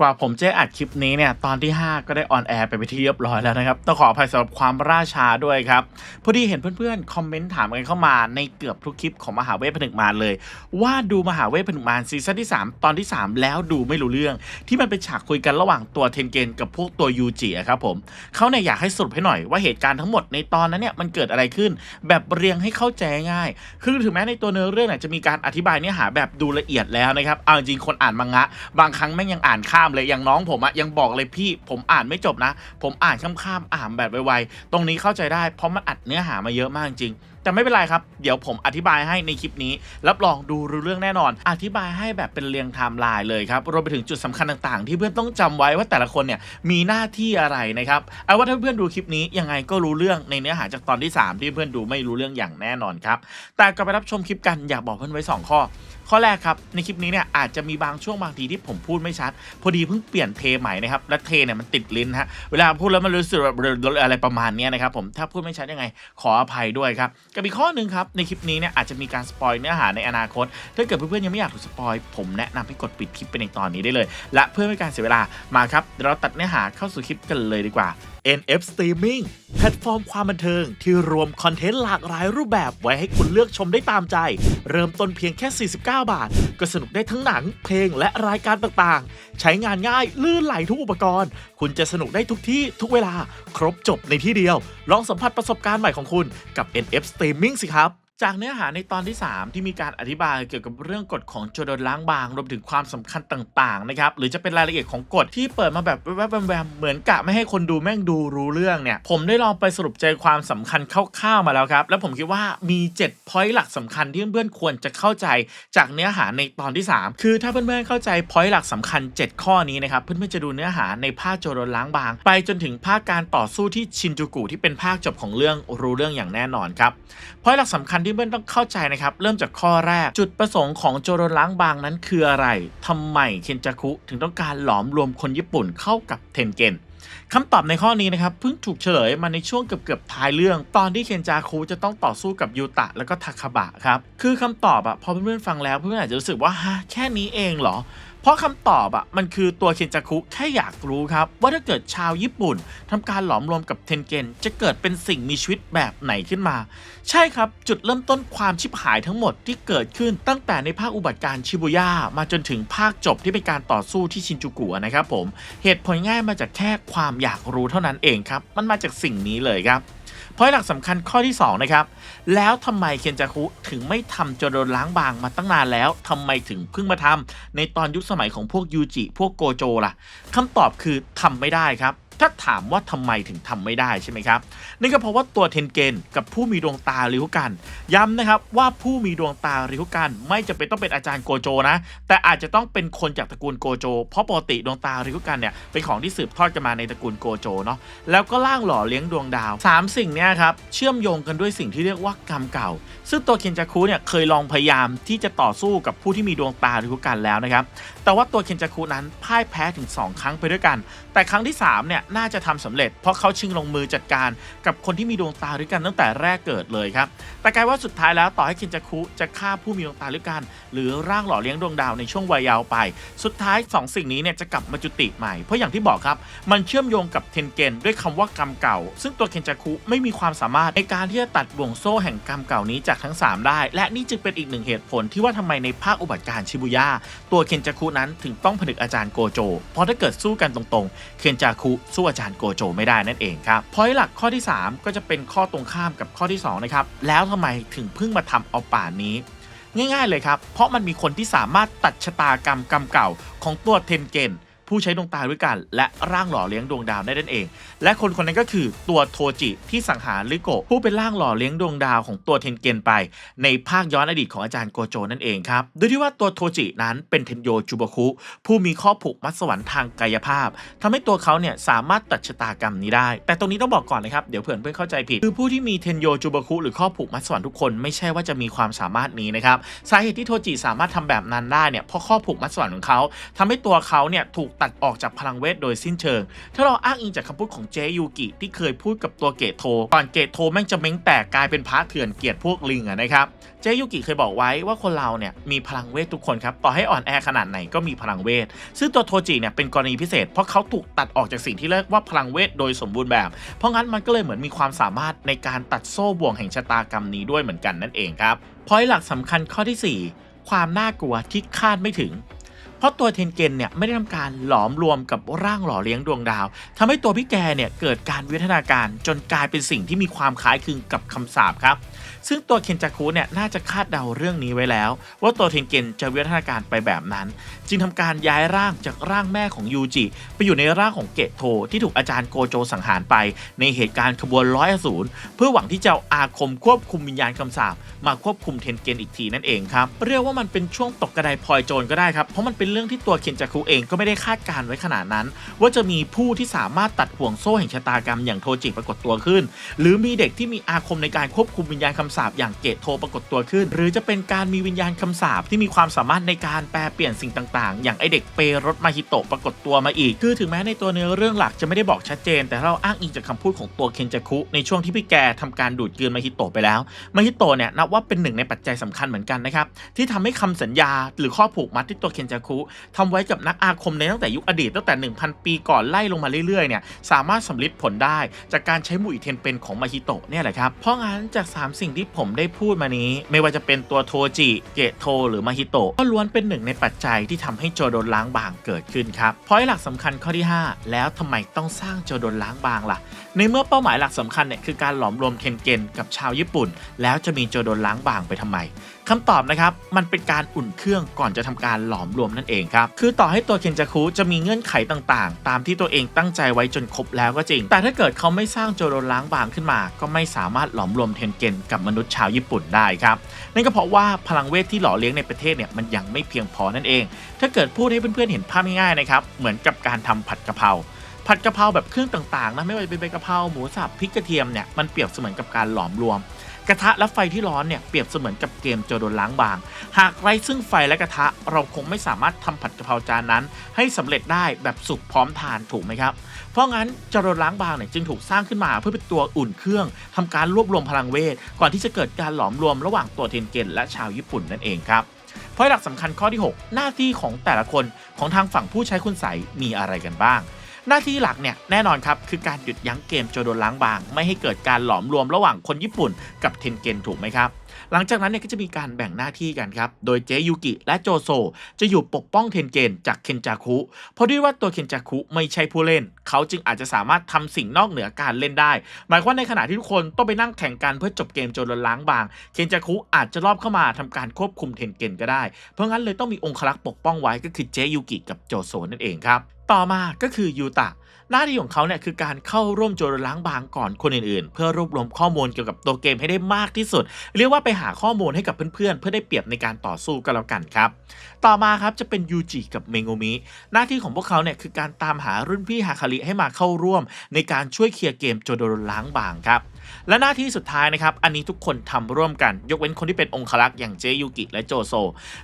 กว่าผมจะอัดคลิปนี้เนี่ยตอนที่ 5 ก็ได้ออนแอร์ไปไปที่เรียบร้อยแล้วนะครับ ต้องขออภัยสำหรับความล่าช้าด้วยครับ พอดีเห็นเพื่อนๆ คอมเมนต์ถามกันเข้ามาในเกือบทุกคลิปของมหาเวทผนึกมารเลย ว่าดูมหาเวทผนึกมารซีซั่นที่ 3 ตอนที่ 3 แล้วดูไม่รู้เรื่อง ที่มันเป็นฉากคุยกันระหว่างตัวเทนเกนกับพวกตัวยูจิครับผมเขาเนี่ยอยากให้สรุปให้หน่อยว่าเหตุการณ์ทั้งหมดในตอนนั้นเนี่ยมันเกิดอะไรขึ้น แบบเรียงให้เข้าใจง่าย คือถึงแม้ในตัวเนื้อเรื่องเนี่ยจะมีการอธิบายเนื้อหาแบบดูละเอียดแล้วนะครับเอาจริงคนอ่านมังงะ บางครั้งแม่งยังอ่านข้ามเลยอย่างน้องผมอะยังบอกเลยพี่ผมอ่านไม่จบนะ ผมอ่านข้ามๆอ่านแบบไวๆตรงนี้เข้าใจได้เพราะมันอัดเนื้อหามาเยอะมากจริงแต่ไม่เป็นไรครับ เดี๋ยวผมอธิบายให้ในคลิปนี้ รับรองดูรู้เรื่องแน่นอน อธิบายให้แบบเป็นเรียงไทม์ไลน์เลยครับ รวมไปถึงจุดสำคัญต่างๆ ที่เพื่อนต้องจำไว้ว่าแต่ละคนเนี่ยมีหน้าที่อะไรนะครับ เอาว่าถ้าเพื่อนดูคลิปนี้ยังไงก็รู้เรื่องในเนื้อหาจากตอนที่ 3 ที่เพื่อนดูไม่รู้เรื่องอย่างแน่นอนครับ แต่ก่อนไปรับชมคลิปกันอยากบอกเพื่อนไว้ 2 ข้อ ข้อแรกครับในคลิปนี้เนี่ยอาจจะมีบางช่วงบางทีที่ผมพูดไม่ชัด พอดีเพิ่งเปลี่ยนเทใหม่นะครับและเทเนี่ยมันติดลิ้นฮะเวลาพูดแล้วมันรู้สึกแบบอะไรประมาณนี้นะครับผมถ้าพูดไม่ชัดยังไง ขออภัยด้วยครับกับอีกข้อหนึ่งครับในคลิปนี้เนี่ยอาจจะมีการสปอยเนื้อหาในอนาคต ถ้าเกิดเพื่อนๆยังไม่อยากถูกสปอยผมแนะนำให้กดปิดคลิปไปในตอนนี้ได้เลย และเพื่อไม่การเสียเวลามาครับเราตัดเนื้อหาเข้าสู่คลิปกันเลยดีกว่า NF Streaming แพลตฟอร์มความบันเทิงที่รวมคอนเทนต์หลากหลายรูปแบบไว้ให้คุณเลือกชมได้ตามใจ เริ่มต้นเพียงแค่ 49 บาท ก็สนุกได้ทั้งหนัง เพลงและรายการต่างๆ ใช้งานง่ายลื่นไหลทุกอุปกรณ์ คุณจะสนุกได้ทุกที่ทุกเวลา ครบจบในที่เดียว ลองสัมผัสประสบการณ์ใหม่ของคุณกับ NF Streaming สิครับ จากเนื้อหาในตอนที่ 3 ที่มีการอธิบายเกี่ยวกับเรื่องกฎของโจดนล้างบาง รวมถึงความสำคัญต่างๆนะครับหรือจะเป็นรายละเอียดของกฎที่เปิดมาแบบแวบๆแวมๆเหมือนกะไม่ให้คนดูแม่งดูรู้เรื่องเนี่ย ผมได้ลองไปสรุปใจความสำคัญคร่าวๆมาแล้วครับ แล้วผมคิดว่ามี7 point หลักสำคัญที่เพื่อนๆควรจะเข้าใจจากเนื้อหาในตอนที่ 3 คือถ้าเพื่อนๆเข้าใจ point หลักสำคัญ 7 ข้อนี้นะครับเพื่อนๆจะดูเนื้อหาในภาคโจดนล้างบาง ไปจนถึงภาคการต่อสู้ที่ชินจูกุที่เป็นภาคจบของเรื่องรู้เรื่องอย่างแน่นอนครับเพราะหลักสำคัญที่เพื่อนต้องเข้าใจนะครับ เริ่มจากข้อแรก จุดประสงค์ของโจโรล้างบางนั้นคืออะไรทำไมเคนจาคุถึงต้องการหลอมรวมคนญี่ปุ่นเข้ากับเทนเกนคำตอบในข้อนี้นะครับเพิ่งถูกเฉลยมาในช่วงเกือบๆท้ายเรื่อง ตอนที่เคนจาคุจะต้องต่อสู้กับยูตะแล้วก็ทาคาบะครับ คือคำตอบอะพอเพื่อนๆฟังแล้วเพื่อนๆอาจจะรู้สึกว่าฮะแค่นี้เองเหรอ เพราะคำตอบอะมันคือตัวเคนจาคุแค่อยากรู้ครับ ว่าถ้าเกิดชาวญี่ปุ่นทำการหลอมรวมกับเทนเกนจะเกิดเป็นสิ่งมีชีวิตแบบไหนขึ้นมา ใช่ครับจุดเริ่มต้นความชิบหายทั้งหมดที่เกิดขึ้นตั้งแต่ในภาคอุบัติการชิบุย่ามาจนถึงภาคจบที่เป็นการต่อสู้ที่ชินจูกุนะครับผมเหตุผลง่ายมาจากแค่ความอยากรู้เท่านั้นเองครับ มันมาจากสิ่งนี้เลยครับเพราะหลักสำคัญข้อที่ 2 นะครับ แล้วทำไมเคนจาคุถึงไม่ทำโจโดนล้างบางมาตั้งนานแล้วทำไมถึงเพิ่งมาทำในตอนยุคสมัยของพวกยูจิพวกโกโจล่ะคำตอบคือทำไม่ได้ครับ ถ้าถามว่าทำไมถึงทำไม่ได้ใช่ไหมครับนั่นก็เพราะว่าตัวเทนเกนกับผู้มีดวงตาริหุกัน ย้ำนะครับว่าผู้มีดวงตาริหุกัน ไม่จำเป็นต้องเป็นอาจารย์โกโจนะ แต่อาจจะต้องเป็นคนจากตระกูลโกโจ เพราะปกติดวงตาริหุกันเนี่ยเป็นของที่สืบทอดกันมาในตระกูลโกโจเนาะแล้วก็ล่างหล่อเลี้ยงดวงดาว 3 สิ่งเนี้ยครับเชื่อมโยงกันด้วยสิ่งที่เรียกว่ากรรมเก่า ซึ่งตัวเคนจาคุเนี่ยเคยลองพยายามที่จะต่อสู้กับผู้ที่มีดวงตาริคุกันแล้วนะครับ แต่ว่าตัวเคนจาคุนั้นพ่ายแพ้ถึง 2 ครั้งไปด้วยกัน แต่ครั้งที่3เนี่ยน่าจะทำสำเร็จ เพราะเขาชิงลงมือจัดการกับคนที่มีดวงตาริคุกันตั้งแต่แรกเกิดเลยครับ แต่กลายว่าสุดท้ายแล้วต่อให้เคนจาคุจะฆ่าผู้มีดวงตาริคุกัน หรือร่างหล่อเลี้ยงดวงดาวในช่วงวัยยาวไป สุดท้ายสองสิ่งนี้เนี่ยจะกลับมาจุติใหม่ เพราะอย่างที่บอกครับ มันเชื่อมโยงกับเทนเกนด้วยคำว่ากรรมเก่า ซึ่งตัวเคนจาคุไม่มีความสามารถในการที่จะตัดบ่วงโซ่แห่งกรรมเก่านี้จากทั้ง 3 ได้ และนี่จึงเป็นอีกหนึ่งเหตุผลที่ว่าทำไมในภาคอุบัติการชิบุย่าตัวเคนจาคุนั้นถึงต้องผนึกอาจารย์โกโจ เพราะถ้าเกิดสู้กันตรงๆ เคนจาคุสู้อาจารย์โกโจไม่ได้นั่นเองครับพอยหลักข้อที่ 3 ก็จะเป็นข้อตรงข้ามกับข้อที่2นะครับแล้วทำไมถึงเพิ่งมาทำเอาป่านนี้ง่ายๆเลยครับ เพราะมันมีคนที่สามารถตัดชะตากรรมกรรมเก่าของตัวเทนเกน ผู้ใช้ดวงตาด้วยกัน และร่างหล่อเลี้ยงดวงดาวได้นั่นเอง และคนคนนั้นก็คือตัวโทจิที่สังหารลิโกผู้เป็นร่างหล่อเลี้ยงดวงดาวของตัวเทนเกนไป ในภาคย้อนอดีตของอาจารย์โกโจนั่นเองครับโดยที่ว่าตัวโทจินั้นเป็นเทนโยจูบคุผู้มีข้อผูกมัดสวรรค์ทางกายภาพทำให้ตัวเขาเนี่ยสามารถตัดชะตากรรมนี้ได้ แต่ตรงนี้ต้องบอกก่อนนะครับเดี๋ยวเพื่อนเพื่อนเข้าใจผิด คือผู้ที่มีเทนโยจูบคุหรือข้อผูกมัดสวรรค์ทุกคนไม่ใช่ว่าจะมีความสามารถนี้นะครับสาเหตุที่โทจิสามารถทำแบบนั้นได้เนี่ยเพราะข้อผูกมัดสวรรค์ของเขาทำให้ตัวเขาเนี่ยถูกตัดออกจากพลังเวทโดยสิ้นเชิง ถ้าเราอ้างอิงจากคำพูดของเจยูกิที่เคยพูดกับตัวเกตโทก่อนเกตโทแม่งจะเม้งแตกกลายเป็นพระเถื่อนเกียรติพวกลิงอะนะครับเจยูกิเคยบอกไว้ว่าคนเราเนี่ยมีพลังเวททุกคนครับต่อให้อ่อนแอขนาดไหนก็มีพลังเวทซึ่งตัวโทจิเนี่ยเป็นกรณีพิเศษ เพราะเขาถูกตัดออกจากสิ่งที่เรียกว่าพลังเวทโดยสมบูรณ์แบบ เพราะงั้นมันก็เลยเหมือนมีความสามารถในการตัดโซ่บ่วงแห่งชะตากรรมนี้ด้วยเหมือนกันนั่นเองครับพอยหลักสำคัญข้อที่ 4 ความน่ากลัวที่คาดไม่ถึง ราะตัวเทนเกนเนี่ยไม่ได้ทำการหลอมรวมกับร่างหล่อเลี้ยงดวงดาวทำให้ตัวพี่แกเนี่ยเกิดการวิวัฒนาการจนกลายเป็นสิ่งที่มีความคล้ายคลึงกับคำสาปครับซึ่งตัวเคนจาคุเนี่ยน่าจะคาดเดาเรื่องนี้ไว้แล้ว ว่าตัวเทนเกนจะวิวัฒนาการไปแบบนั้น จึงทำการย้ายร่างจากร่างแม่ของยูจิไปอยู่ในร่างของเกตโท ที่ถูกอาจารย์โกโจสังหารไป ในเหตุการณ์ขบวนร้อยอสูรเพื่อหวังที่จะอาอาคมควบคุมวิญญาณคำสาปมาควบคุมเทนเกนอีกทีนั่นเองครับเรียกว่ามันเป็นช่วงตกกระไดพลอยโจรก็ได้ครับเพราะมันเป็นเรื่องที่ตัวเคนจาคุเองก็ไม่ได้คาดการไว้ขนาดนั้น ว่าจะมีผู้ที่สามารถตัดห่วงโซ่แห่งชะตากรรมอย่างโทจิปรากฏตัวขึ้น หรือมีเด็กที่มีอาคมในการควบคุมวิญญาณคำสาปอย่างเกตโทปรากฏตัวขึ้น หรือจะเป็นการมีวิญญาณคำสาปที่มีความสามารถในการแปลเปลี่ยนสิ่งต่าง ๆ อย่างไอเด็กเปรถมาฮิโตะปรากฏตัวมาอีก คือถึงแม้ในตัวเนื้อเรื่องหลักจะไม่ได้บอกชัดเจน แต่เราอ้างอิงจากคำพูดของตัวเคนจาคุในช่วงที่พี่แกทำการดูดกลืนมาฮิโตะไปแล้วมาฮิโตะเนี่ยนับว่าเป็นหนึ่งในปัจจัยสำคัญเหมือนกันนะครับที่ทำให้คำสัญญาหรือข้อผูกมัดที่ตัวเคนจาคุทำไว้กับนักอาคมในตั้งแต่ยุคอดีตตั้งแต่ 1,000 ปีก่อนไล่ลงมาเรื่อยๆเนี่ยสามารถสำลิดผลได้จากการใช้มุอิเทนเป็นของมาฮิโตะเนี่ยแหละครับ เพราะงั้นจาก 3 สิ่งที่ผมได้พูดมานี้ ไม่ว่าจะเป็นตัวโทจิเกะโทหรือมาฮิโตะก็ล้วนเป็นหนึ่งในปัจจัยที่ทำให้โจโดนล้างบางเกิดขึ้นครับพอยหลักสำคัญข้อที่ 5 แล้วทำไมต้องสร้างโจโดนล้างบางล่ะ ในเมื่อเป้าหมายหลักสำคัญเนี่ยคือการหลอมรวมเทนเกนกับชาวญี่ปุ่น แล้วจะมีโจโดนล้างบางไปทำไม คำตอบนะครับมันเป็นการอุ่นเครื่องก่อนจะทำการหลอมรวมนั่นเองครับคือต่อให้ตัวเคนจาคุจะมีเงื่อนไขต่างๆ ตามที่ตัวเองตั้งใจไว้จนครบแล้วก็จริง แต่ถ้าเกิดเขาไม่สร้างโจโดนล้างบางขึ้นมา ก็ไม่สามารถหลอมรวมเทนเกนกับมนุษย์ชาวญี่ปุ่นได้ครับนั่นก็เพราะว่าพลังเวทที่หล่อเลี้ยงในประเทศเนี่ยมันยังไม่เพียงพอนั่นเอง ถ้าเกิดพูดให้เพื่อนๆเห็นภาพง่ายๆนะครับเหมือนกับการทำผัดกะเพราผัดกะเพราแบบเครื่องต่างๆนะไม่ว่าจะเป็นใบกะเพราหมูสับพริกกระเทียมเนี่ยมันเปรียบเสมือนกับการหลอมรวม กระทะและไฟที่ร้อนเนี่ยเปรียบเสมือนกับเกมโจโดนล้างบาง หากไร้ซึ่งไฟและกระทะเราคงไม่สามารถทำผัดกะเพราจานนั้น ให้สำเร็จได้แบบสุกพร้อมทานถูกไหมครับ เพราะงั้นโจโดนล้างบางเนี่ยจึงถูกสร้างขึ้นมาเพื่อเป็นตัวอุ่นเครื่องทำการรวบรวมพลังเวท ก่อนที่จะเกิดการหลอมรวมระหว่างตัวเทนเกนและชาวญี่ปุ่นนั่นเองครับเพราะหลักสำคัญข้อที่ 6 หน้าที่ของแต่ละคนของทางฝั่งผู้ใช้คุณใสยมีอะไรกันบ้าง หน้าที่หลักเนี่ยแน่นอนครับคือการหยุดยั้งเกมโจโดนล้างบาง ไม่ให้เกิดการหลอมรวมระหว่างคนญี่ปุ่นกับเทนเกนถูกไหมครับหลังจากนั้นเนี่ยก็จะมีการแบ่งหน้าที่กันครับ โดยเจยูกิและโจโซ จะอยู่ปกป้องเทนเกนจากเคนจาคุ เพราะด้วยว่าตัวเคนจาคุไม่ใช่ผู้เล่น เขาจึงอาจจะสามารถทำสิ่งนอกเหนือการเล่นได้ หมายความในขณะที่ทุกคนต้องไปนั่งแข่งกันเพื่อจบเกมโจโดนล้างบาง เคนจาคุอาจจะรอบเข้ามาทำการควบคุมเทนเกนก็ได้ เพราะงั้นเลยต้องมีองครักษ์ปกป้องไว้ก็คือเจยูกิกับโจโซนั่นเองครับ ต่อมาก็คือยูตะ หน้าที่ของเขาเนี่ยคือการเข้าร่วมโจรล้างบางก่อนคนอื่นๆ เพื่อรวบรวมข้อมูลเกี่ยวกับตัวเกมให้ได้มากที่สุด เรียกว่าไปหาข้อมูลให้กับเพื่อนๆ เพื่อได้เปรียบในการต่อสู้กันแล้วกันครับ ต่อมาครับจะเป็นยูจิกับเมงโงมิ หน้าที่ของพวกเขาเนี่ยคือการตามหารุ่นพี่ฮาคาริให้มาเข้าร่วม ในการช่วยเคลียร์เกมโจโดนล้างบางครับและหน้าที่สุดท้ายนะครับ อันนี้ทุกคนทำร่วมกัน ยกเว้นคนที่เป็นองครักษ์อย่างเจยูกิและโจโซ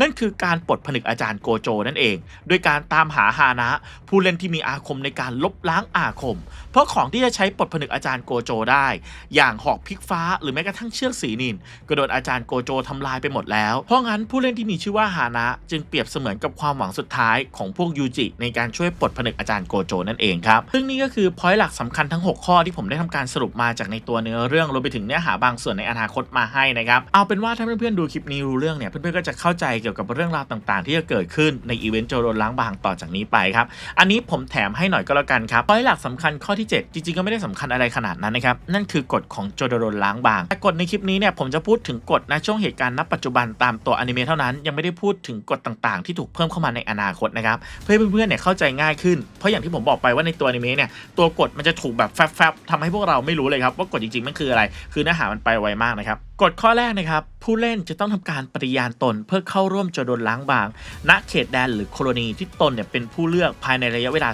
นั่นคือการปลดผนึกอาจารย์โกโจนั่นเอง โดยการตามหาฮานะผู้เล่นที่มีอาคมในการลบล้างอาคม เพราะของที่จะใช้ปลดผนึกอาจารย์โกโจได้ อย่างหอกพลิกฟ้าหรือแม้กระทั่งเชือกสีนินก็โดนอาจารย์โกโจทำลายไปหมดแล้ว เพราะงั้นผู้เล่นที่มีชื่อว่าฮานะ จึงเปรียบเสมือนกับความหวังสุดท้ายของพวกยูจิในการช่วยปลดผนึกอาจารย์โกโจนั่นเองครับ ซึ่งนี่ก็คือพอยต์หลักสำคัญทั้ง 6 ข้อที่ผมได้ทำการสรุปมาจากในตัวเนื้อเรื่องรวมไปถึงเนื้อหาบางส่วนในอนาคตมาให้นะครับ เอาเป็นว่าถ้าเพื่อนๆดูคลิปนี้รู้เรื่องเนี่ยเพื่อนๆก็จะเข้าใจเกี่ยวกับเรื่องราวต่างๆ ที่จะเกิดขึ้นในอีเวนต์โจโดนล้างบางต่อจากนี้ไปครับอันนี้ผมแถมให้หน่อยก็แล้วกันครับพอหลักสำคัญข้อที่ 7 จริงๆ ก็ไม่ได้สำคัญอะไรขนาดนั้นนะครับ นั่นคือกฎของโจโดนล้างบาง แต่กฎในคลิปนี้เนี่ยผมจะพูดถึงกฎณช่วงเหตุการณ์ณปัจจุบันตามตัวอนิเมะเท่านั้น ยังไม่ได้พูดถึงกฎต่างๆ ที่ถูกเพิ่มเข้ามาในอนาคตนะครับ เพื่อเพื่อนๆเนี่ยเข้าใจง่ายขึ้น เพราะอย่างที่ผมบอกไปว่าในตัวอนิเมะเนี่ยตัวกฎมันจะถูกแบบแฟบๆทำให้พวกเราไม่รู้เลยครับว่ากฎจริงๆมันคืออะไร คือเนื้อหามันไปไวมากนะครับกฎข้อแรกนะครับ ผู้เล่นจะต้องทำการปฏิญาณตนเพื่อเข้าร่วมโจโดนล้างบาง ณเขตแดนหรือโคโลนีที่ตนเนี่ยเป็นผู้เลือกภายในระยะเวลา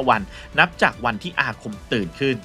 19 วัน นับจากวันที่อาคมตื่นขึ้น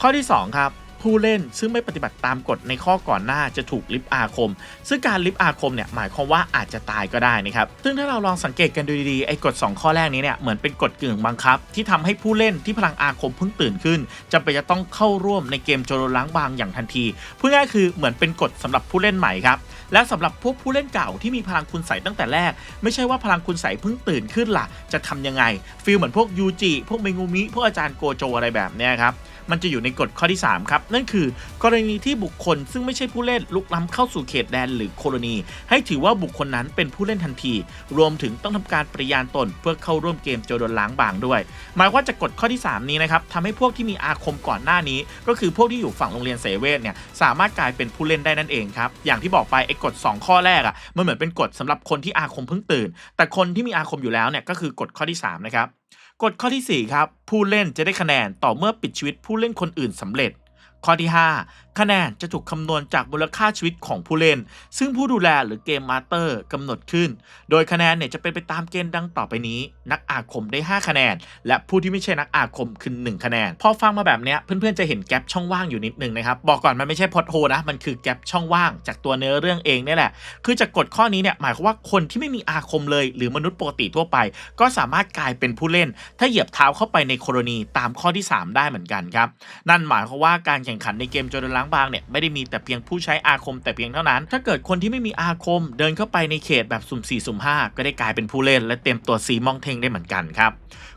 ข้อที่ 2 ครับ ผู้เล่นซึ่งไม่ปฏิบัติตามกฎในข้อก่อนหน้าจะถูกลิฟอาคม ซึ่งการลิฟอาคมเนี่ยหมายความว่าอาจจะตายก็ได้นะครับ ซึ่งถ้าเราลองสังเกตกันดูดีๆ ไอ้กฎ 2 ข้อแรกนี้เนี่ยเหมือนเป็นกฎกึ่งบังคับ ที่ทำให้ผู้เล่นที่พลังอาคมเพิ่งตื่นขึ้นจำเป็นจะต้องเข้าร่วมในเกมโจรล้างบางอย่างทันทีพูดง่ายคือเหมือนเป็นกฎสำหรับผู้เล่นใหม่ครับ และสำหรับพวกผู้เล่นเก่าที่มีพลังคุณใสตั้งแต่แรก ไม่ใช่ว่าพลังคุณใสเพิ่งตื่นขึ้นล่ะ จะทำยังไงฟีลเหมือนพวกยูจิพวกเมงูมิพวกอาจารย์โกโจอะไรแบบเนี้ยครับมันจะอยู่ในกฎข้อที่ 3 ครับ นั่นคือกรณีที่บุคคลซึ่งไม่ใช่ผู้เล่นลุกล้ำเข้าสู่เขตแดนหรือโคโลนี ให้ถือว่าบุคคลนั้นเป็นผู้เล่นทันที รวมถึงต้องทำการปริญาณตน เพื่อเข้าร่วมเกมโจรล้างบางด้วย หมายว่าจากกฎข้อที่ 3 นี้นะครับทำให้พวกที่มีอาคมก่อนหน้านี้ ก็คือพวกที่อยู่ฝั่งโรงเรียนเสเวทเนี่ยสามารถกลายเป็นผู้เล่นได้นั่นเองครับอย่างที่บอกไปไอ้กฎ 2 ข้อแรกอะมันเหมือนเป็นกฎสำหรับคนที่อาคมเพิ่งตื่น แต่คนที่มีอาคมอยู่แล้วเนี่ยก็คือกฎข้อที่ 3 นะครับกฎข้อทีสี่4 ครับ ผู้เล่นจะได้คะแนนต่อเมื่อปิดชีวิตผู้เล่นคนอื่นสำเร็จ ข้อที่ 5 คะแนนจะถูกคำนวณจากมูลค่าชีวิตของผู้เล่น ซึ่งผู้ดูแลหรือเกมมาสเตอร์กำหนดขึ้น โดยคะแนนเนี่ยจะเป็นไปตามเกณฑ์ดังต่อไปนี้ นักอาคมได้ 5 คะแนน และผู้ที่ไม่ใช่นักอาคมคือ1คะแนน พอฟังมาแบบเนี้ยเพื่อนๆจะเห็นแกลบช่องว่างอยู่นิดนึงนะครับ บอกก่อนมันไม่ใช่พอดโฮนะ มันคือแกลบช่องว่างจากตัวเนื้อเรื่องเองนี่แหละ คือจากกฎข้อนี้เนี่ยหมายความว่าคนที่ไม่มีอาคมเลย หรือมนุษย์ปกติทั่วไป ก็สามารถกลายเป็นผู้เล่น ถ้าเหยียบเท้าเข้าไปในโคโลนีตามข้อที่ 3 ได้เหมือนกันครับ นั่นหมายความว่าการแข่งขันในเกมโจรล้างบางเนี่ยไม่ได้มีแต่เพียงผู้ใช้อาคมแต่เพียงเท่านั้น ถ้าเกิดคนที่ไม่มีอาคม เดินเข้าไปในเขตแบบสุ่ม4สุ่ม5ก็ได้กลายเป็นผู้เล่น และเต็มตัวสีมองเทงได้เหมือนกันครับ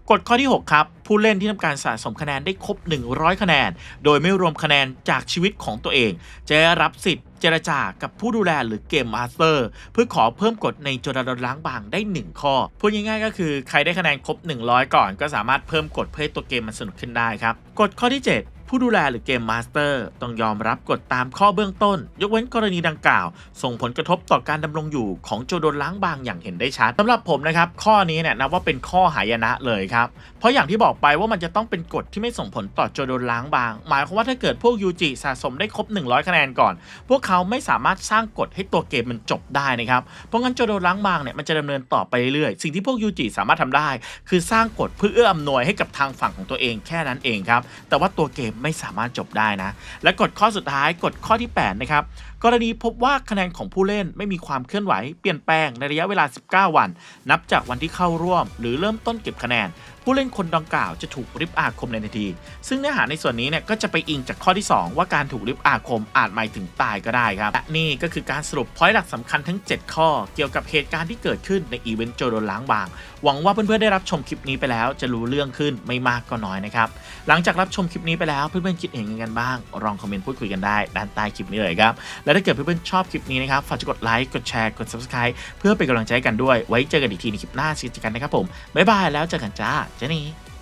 กฎข้อที่ 6 ครับ ผู้เล่นที่ทำการสะสมคะแนนได้ครบ 100 คะแนน โดยไม่รวมคะแนนจากชีวิตของตัวเอง จะได้รับสิทธิ์เจรจากับผู้ดูแลหรือเกมมาสเตอร์ เพื่อขอเพิ่มกฎในจรล้างบางได้ 1 ข้อ พูดง่ายๆก็คือใครได้คะแนนครบ 100 ก่อน ก็สามารถเพิ่มกฎเพื่อให้ตัวเกมมันสนุกขึ้นได้ครับกฎข้อที่ 7 ผู้ดูแลหรือเกมมาสเตอร์ต้องยอมรับกฎตามข้อเบื้องต้น ยกเว้นกรณีดังกล่าว ส่งผลกระทบต่อการดำรงอยู่ของโจโดนล้างบางอย่างเห็นได้ชัดสำหรับผมนะครับ ข้อนี้เนี่ยนับว่าเป็นข้อหายนะเลยครับ เพราะอย่างที่บอกไปว่ามันจะต้องเป็นกฎที่ไม่ส่งผลต่อโจโดนล้างบาง หมายความว่าถ้าเกิดพวกยูจิสะสมได้ครบ 100 คะแนนก่อน พวกเขาไม่สามารถสร้างกฎให้ตัวเกมมันจบได้นะครับเพราะงั้นโจโดนล้างบางเนี่ยมันจะดำเนินต่อไปเรื่อยๆสิ่งที่พวกยูจิสามารถทำได้ คือสร้างกฎเพื่อเอื้ออำนวยให้กับทางฝั่งของตัวเองแค่นั้นเองครับแต่ว่าตัวเกมไม่สามารถจบได้นะ และกฎข้อสุดท้ายกฎข้อที่ 8 นะครับ กรณีพบว่าคะแนนของผู้เล่นไม่มีความเคลื่อนไหวเปลี่ยนแปลงในระยะเวลา 19 วัน นับจากวันที่เข้าร่วม หรือเริ่มต้นเก็บคะแนนผู้เล่นคนดังกล่าวจะถูกริบอาคมในทันที ซึ่งเนื้อหาในส่วนนี้เนี่ยก็จะไปอิงจากข้อที่ 2 ว่าการถูกริบอาคมอาจหมายถึงตายก็ได้ครับ และนี่ก็คือการสรุปพอยต์หลักสำคัญทั้ง 7 ข้อ เกี่ยวกับเหตุการณ์ที่เกิดขึ้นในอีเวนต์โจโดนล้างบาง หวังว่าเพื่อนๆได้รับชมคลิปนี้ไปแล้ว จะรู้เรื่องขึ้นไม่มากก็น้อยนะครับ หลังจากรับชมคลิปนี้ไปแล้วเพื่อนๆคิดเห็นยังไงกันบ้าง ลองคอมเมนต์พูดคุยกันได้ด้านใต้คลิปนี้เลยครับ และถ้าเกิดเพื่อนๆชอบคลิปนี้นะครับฝากกดไลค์กดแชร์กด subscribe เพื่อเป็นกำลังใจกันด้วย ไว้เจอกันอีกทีในคลิปหน้าเช่นกันนะครับผมบ๊ายบายแล้วเจอกันจ้าเจานี่